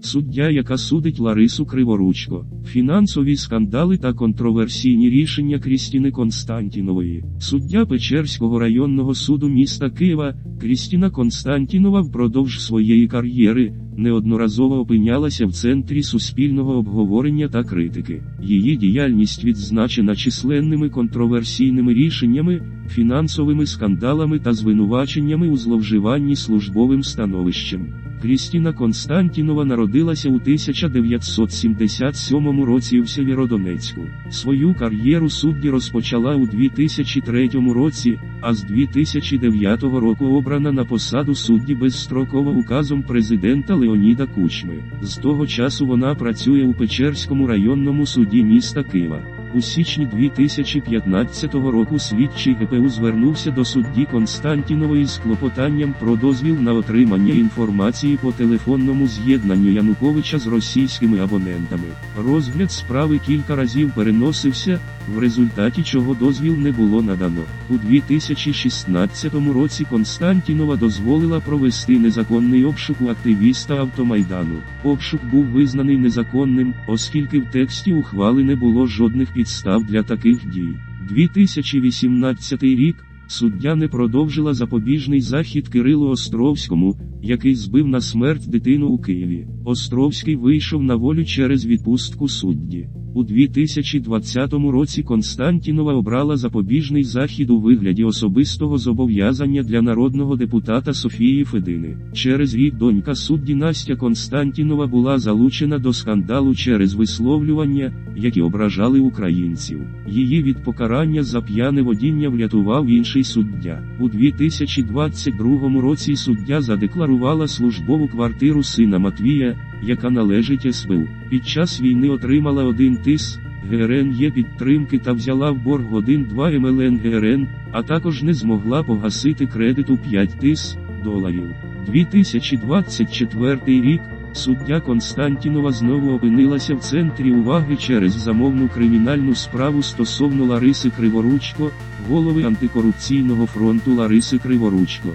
Суддя, яка судить Ларису Криворучко, фінансові скандали та контроверсійні рішення Крістіни Константінової, суддя Печерського районного суду міста Києва, Крістіна Константінова впродовж своєї кар'єри неодноразово опинялася в центрі суспільного обговорення та критики. Її діяльність відзначена численними контроверсійними рішеннями, фінансовими скандалами та звинуваченнями у зловживанні службовим становищем. Крістіна Константінова народилася у 1977 році в Сєвєродонецьку. Свою кар'єру судді розпочала у 2003 році, а з 2009 року обрана на посаду судді безстроково указом президента Леоніда Кучми. З того часу вона працює у Печерському районному суді міста Києва. У січні 2015 року слідчий ГПУ звернувся до судді Константінової з клопотанням про дозвіл на отримання інформації по телефонному з'єднанню Януковича з російськими абонентами. Розгляд справи кілька разів переносився, в результаті чого дозвіл не було надано. У 2016 році Константінова дозволила провести незаконний обшук у активіста Автомайдану. Обшук був визнаний незаконним, оскільки в тексті ухвали не було жодних підстав для таких дій. 2018 рік суддя не продовжила запобіжний захід Кирилу Островському, який збив на смерть дитину у Києві. Островський вийшов на волю через відпустку судді. У 2020 році Константінова обрала запобіжний захід у вигляді особистого зобов'язання для народного депутата Софії Федини. Через рік донька судді Настя Константінова була залучена до скандалу через висловлювання, які ображали українців. Її від покарання за п'яне водіння врятував інший суддя. У 2022 році суддя задекларувала службову квартиру сина Матвія, яка належить СБУ. Під час війни отримала один тис. ГРН є підтримки та взяла в борг 1-2 МЛН ГРН, а також не змогла погасити кредит у 5 тис доларів. 2024 рік суддя Константінова знову опинилася в центрі уваги через замовну кримінальну справу стосовно Лариси Криворучко, голови антикорупційного фронту Лариси Криворучко.